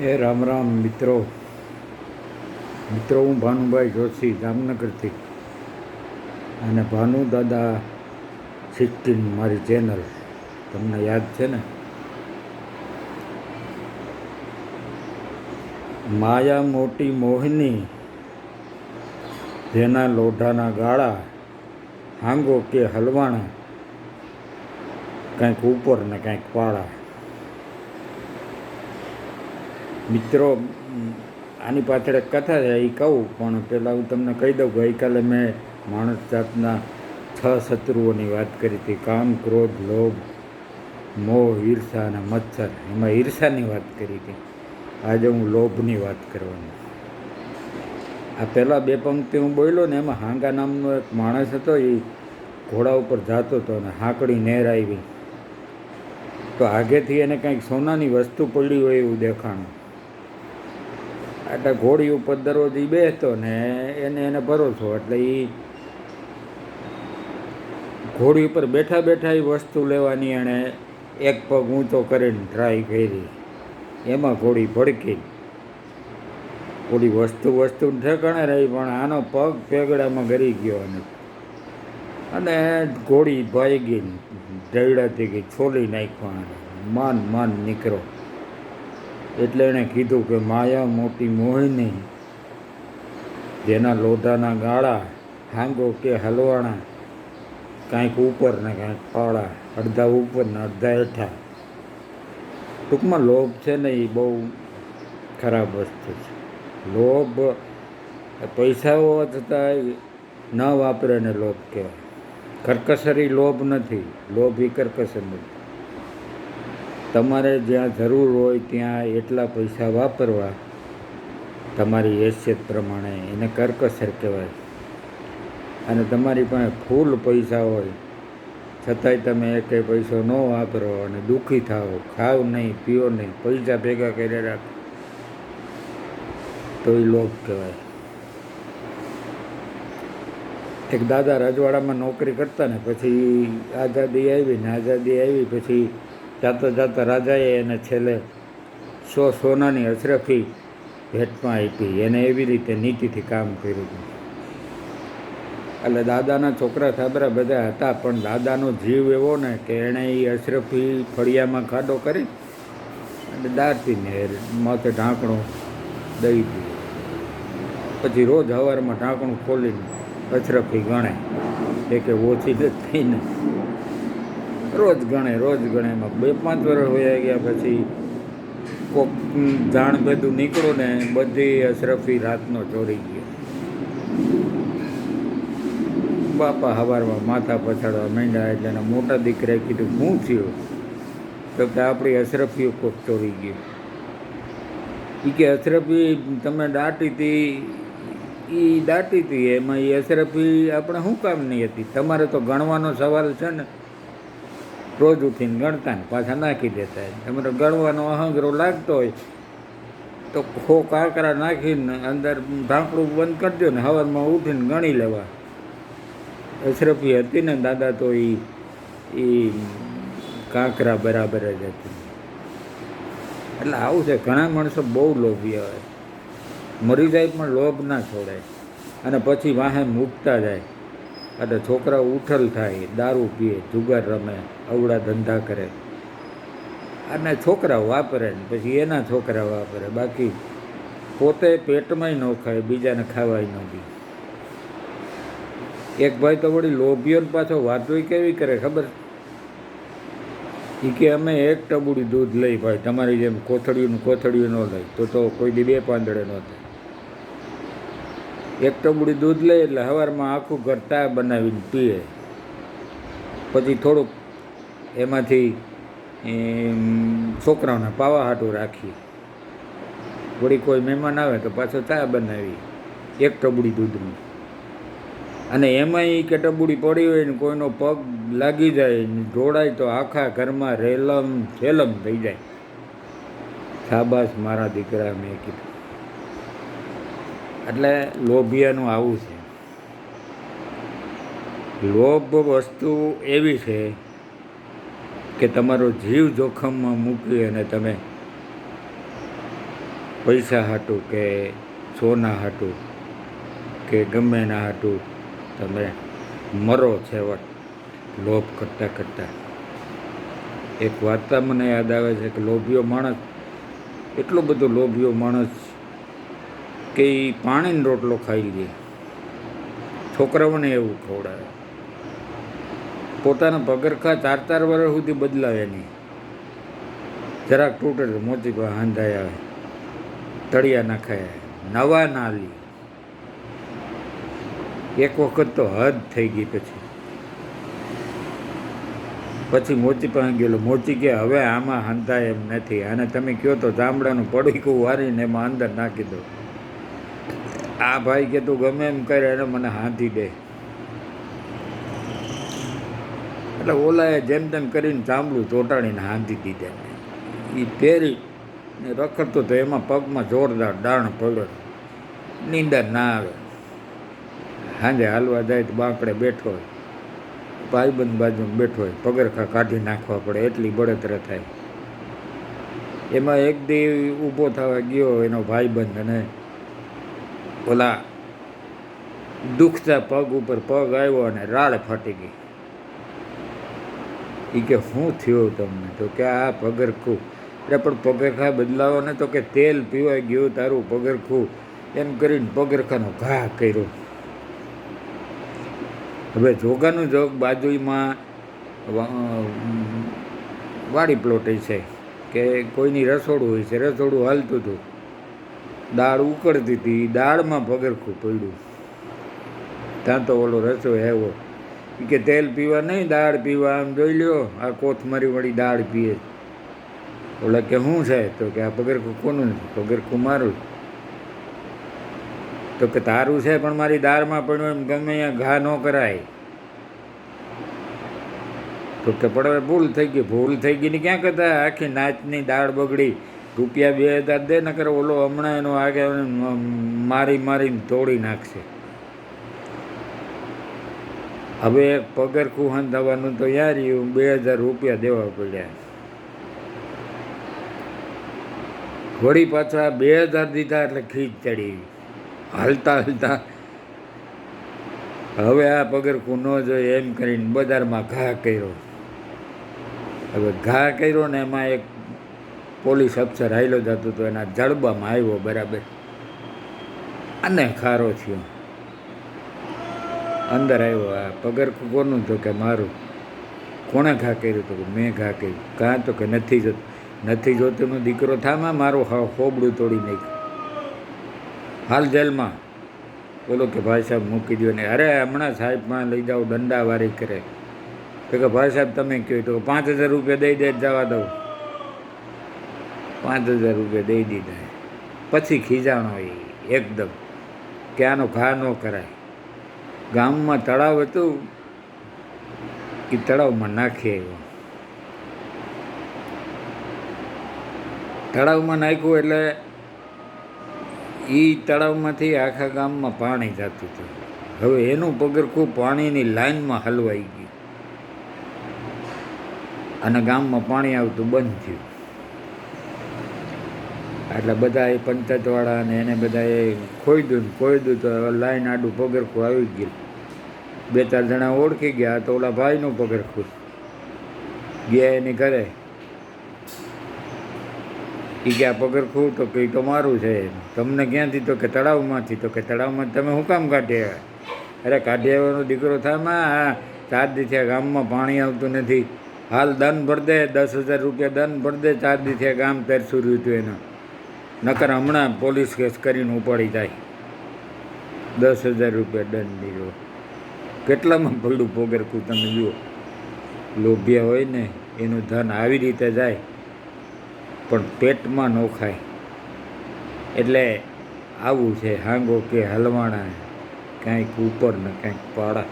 એ રામ રામ મિત્રો. મિત્રો, હું ભાનુભાઈ જોશી, જામનગરથી. અને ભાનુ દાદા સિક્કિમ મારી ચેનલ. તમને યાદ છે ને? માયા મોટી મોહિની, જેના લોઢાના ગાળા, હાંગો કે હલવાણા, કંઈક ઉપર ને કંઈક પાળા મિત્રો આની પાછળ એક કથા છે એ કહું, પણ પહેલાં હું તમને કહી દઉં ગઈકાલે મેં માણસ જાતના છ શત્રુઓની વાત કરી હતી. કામ, ક્રોધ, લોભ, મોહ, ઈર્ષા અને મચ્છર એમાં ઈર્ષાની વાત કરી હતી. આજે હું લોભની વાત કરવાની આ પહેલાં બે પંક્તિ હું બોલ્યો ને, એમાં હાંગા નામનો એક માણસ હતો એ ઘોડા ઉપર જતો હતો અને હાંકડી નેર આવી. તો આગેથી એને કંઈક સોનાની વસ્તુ પડી હોય એવું દેખાણું. એટલે ઘોડી ઉપર દરરોજ એ બેસતો ને એને એને ભરોસો. એટલે એ ઘોડી ઉપર બેઠા બેઠા એ વસ્તુ લેવાની એણે એક પગ ઊંચો કરીને ટ્રાય કરી. એમાં ઘોડી ભડકી. ઓલી વસ્તુ વસ્તુ ઠેકાણે રહી, પણ આનો પગ પેગડામાં ગરી ગયો અને અને ઘોડી ભાઈ ગઈ ઢળાતી ગઈ છોલી નાખવા માન માન નીકળો એટલે એણે કીધું કે માયા મોટી મોહિની, જેના લોઢાના ગાળા હાંગો કે હલવાણા કાંઈક ઉપર ને કાંઈક પાળા અડધા ઉપર ને અડધા હેઠા. ટૂંકમાં લોભ છે ને એ બહુ ખરાબ વસ્તુ છે. લોભ પૈસા હોવા છતાં ન વાપરે ને લોભ કહેવાય. કરકસરી લોભ નથી, લોભ એ કરકસર નથી તમારે જ્યાં જરૂર હોય ત્યાં એટલા પૈસા વાપરવા. તમારી હેસિયત પ્રમાણે એને કરકસર કહેવાય. અને તમારી પાસે ફૂલ પૈસા હોય, છતાંય તમે એકે પૈસો ન વાપરો અને દુઃખી થાઓ. ખાવ નહીં, પીઓ નહીં, પૈસા ભેગા કરી રાખો. તો એ લોભ કહેવાય. એક દાદા રજવાડામાં નોકરી કરતા ને, પછી આઝાદી આવી ને આઝાદી આવી, પછી જાતા જાતા રાજાએ એને છેલ્લે સો સોનાની અશરફી ભેટમાં આપી. એને એવી રીતે નીતિથી કામ કર્યું. હતું એટલે દાદાના છોકરા સાબરા બધા હતા, પણ દાદાનો જીવ એવો ને કે એણે એ અશરફી ફળિયામાં ખાડો કરી અને દારતીને માથે ઢાંકણું દઈ દીધું. પછી રોજ હવારમાં ઢાંકણું ખોલીને અશરફી ગણે. એ કે ઓછી જ થઈને રોજ ગણે રોજ ગણે એમાં. બે, પાંચ વર્ષ વયા ગયા પછી કોક જાણ બધું નીકળ્યું ને બધી અશરફી રાતનો ચોરી ગયો. બાપા હવારમાં માથા પછાડવા માંડ્યા એટલે એના મોટા દીકરાએ કીધું, હું થયું? તો કે, આપણી અશરફીઓ કોક ચોરી ગયો એ કે, અશરફી તમે દાટી હતી એ દાટી હતી એમાં એ અશરફી આપણે શું કામ નહીં હતી? તમારે તો ગણવાનો સવાલ છે ને. રોજ ઉઠીને ગણતા ને પાછા નાખી દેતા તમારે ગણવાનો અહંગરો લાગતો હોય. તો ખો કાંકરા નાખીને અંદર ઢાંકણું બંધ કરજો ને હવનમાં ઉઠીને ગણી લેવા. અશરફી હતી ને દાદા તો એ એ કાંકરા બરાબર જ હતી. એટલે આવું છે, ઘણા માણસો બહુ લોભી હોય. મરી જાય પણ લોભ ના છોડાય. અને પછી વાહે મૂકતા જાય. એટલે છોકરા ઉઠલ થાય, દારૂ પીએ, જુગાર રમે અવડા ધંધા કરે. અને છોકરાઓ વાપરે ને પછી એના છોકરા વાપરે. બાકી પોતે પેટમાંય ન ખાય, બીજાને ખાવાય ન દે. એક ભાઈ તો વળી લોભીઓને પાછો વાતો કેવી કરે ખબર? એ કે અમે એક ટબુડી દૂધ લઈ ભાઈ, તમારી જેમ કોથળીયું કોથળીયું ન લઈ, તો તો કોઈ દી બે પાંદડે ન થાય. એક ટબુડી દૂધ લે એટલે સવારમાં આખું ઘર ચા બનાવીને પીએ. પછી થોડુંક એમાંથી છોકરાઓના પાવા હાટું રાખીએ. વળી કોઈ મહેમાન આવે તો પાછો ચા બનાવી એક ટબુડી દૂધની. અને એમાંય કે ટબુડી પડી હોય ને કોઈનો પગ લાગી જાય ને જોડાય તો આખા ઘરમાં રેલમ છેલમ થઈ જાય. શાબાશ મારા દીકરા મેં કીધું. એટલે લોભિયાનું આવું છે. લોભ વસ્તુ એવી છે કે તમારો જીવ જોખમમાં મૂકી અને તમે પૈસા હાટું કે સોના હાટું કે ગમે ના હાટું તમે મરો છેવટ લોભ કરતાં કરતાં. એક વાર્તા મને યાદ આવે છે કે લોભિયો માણસ, એટલો બધો લોભિયો માણસ કે એ પાણીનો રોટલો ખાઈ લે. છોકરાઓને એવું ખવડાવે. પોતાના પગરખા ચાર ચાર વર્ષ સુધી બદલાવે નહીં. જરાક તૂટે મોતી પર હાંધાય આવે. તળિયા નાખાય નવા ના લી એક વખત તો હદ થઈ ગઈ પછી. પછી મોચી પાસે ગયેલો. મોચી કે હવે આમાં હંધાય એમ નથી. અને તમે કહો તો ચામડાનું પડીકું વારીને એમાં અંદર નાખી દો. આ ભાઈ કે તું ગમે એમ કરે એને મને હાંધી દે. એટલે ઓલાએ જેમ તેમ કરીને ચામડું ચોંટાડીને હાંધી દીધા એ પહેરી ને રખડતો તો એમાં પગમાં જોરદાર દાણ પડ્યો. નીંદર ના આવે. સાંજે હાલવા જાય તો બાંકડે બેઠો હોય. ભાઈબંધ બાજુમાં બેઠો હોય. પગરખા કાઢી નાખવા પડે. એટલી બળતરા થાય. એમાં એક દી ઊભો થવા ગયો એનો ભાઈબંધ અને ઓલા દુખતા પગ ઉપર પગ આવ્યો અને રાળ ફાટી ગઈ. એ કે શું થયું તમને? તો કે, આ પગરખું. એટલે પણ પગરખા બદલાવો ને તો કે તેલ પીવાય ગયું તારું પગરખું. એમ કરીને પગરખાનો ઘા કર્યો. હવે જોગાનું જોગ બાજુમાં વાડી પ્લોટ છે કે કોઈની રસોડું હોય છે, રસોડું હાલતું હતું. દાળ ઉકળતી હતી. દાળમાં પગરખું પડ્યું. ત્યાં તો ઓલો રસો આવ્યો. એ કે, તેલ પીવા નહીં, દાળ પીવા. આમ જોઈ લ્યો, આ કોથમરી વળી દાળ પીએ. ઓલા કે શું છે તો કે, આ પગરખું કોનું પગરખું મારું. તો કે, તારું છે, પણ મારી દાળમાં પડ્યું એમ ગમે અહીંયા ઘા ન કરાય. તો કે પડે ભૂલ થઈ ગઈ, ભૂલ થઈ ગઈ ને ક્યાં કરતા આખી નાચની દાળ બગડી. રૂપિયા બે હજાર દે, નકર ઓલો હમણાં એનો આગે મારી મારીને તોડી નાખશે. હવે એક પગરખું થવાનું તો યાર રહ્યું બે હજાર રૂપિયા દેવા પડ્યા. વળી પાછા બે હજાર દીધા એટલે ખીચ ચડી હાલતા હાલતા હવે આ પગરખું ન જોઈએ એમ કરીને બજારમાં ઘા કર્યો. હવે ઘા કર્યો ને એમાં એક પોલીસ અફસર હાઈલો જતો હતો એના જડબામાં આવ્યો બરાબર. અને ખારો થયો. અંદર આવ્યો આ પગર કોનું તો કે મારું? કોણે ઘા કર્યું તો કે મેં ઘા કર્યું? કાં તો કે નથી જોતું નથી જોતોનો દીકરો થામાં મારું હોબડું તોડી નાખ્યું. હાલ જેલમાં. બોલો કે ભાઈ સાહેબ મૂકી દો ને. અરે હમણાં સાહેબમાં લઈ જાઓ, દંડાવારી કરે. તો કે ભાઈ સાહેબ તમે કહો તો પાંચ હજાર રૂપિયા દઈ દે જવા દઉં. પાંચ હજાર રૂપિયા દઈ દીધા. પછી ખીજાણો એ એકદમ કે આનો ઘા ન કરાય. ગામમાં તળાવ હતું. એ તળાવમાં નાખી આવ્યો. તળાવમાં નાખ્યું એટલે એ તળાવમાંથી આખા ગામમાં પાણી જતું હતું. હવે એનું પગરખું પાણીની લાઈનમાં હલવાઈ ગયું. અને ગામમાં પાણી આવતું બંધ થયું. એટલે બધા એ પંચાયતવાળા અને એને બધાએ ખોઈદું ને ખોઈદું તો લાઈન આડું પગરખું આવી ગયું. બે ચાર જણા ઓળખી ગયા તો ઓલા ભાઈનું પગરખું ગયા એની ઘરે. એ કે આ પગરખું તો કે તો મારું છે તમને ક્યાંથી તો કે તળાવમાંથી તો કે તળાવમાં તમે શું કામ કાઢી આવ્યા? અરે કાઢી આવ્યાનો દીકરો થામાં હા, ચાર દી ગામમાં પાણી આવતું નથી. હાલ દન ભર દે, દસ હજાર રૂપિયા દન ભર દે, ચાર દિથિયા ગામ તરસું રહ્યું હતું એનું. નકર હમણાં પોલીસ કેસ કરીને ઉપાડી જાય. દસ હજાર રૂપિયા દંડ દીધો. કેટલામાં ભલું પગરખું તમે જુઓ. લોભિયા હોય ને, એનું ધન આવી રીતે જાય, પણ પેટમાં ન ખાય. એટલે આવું છે, હાંગો કે હલવાણા કાંઈક ઉપર ને કાંઈક પાડા.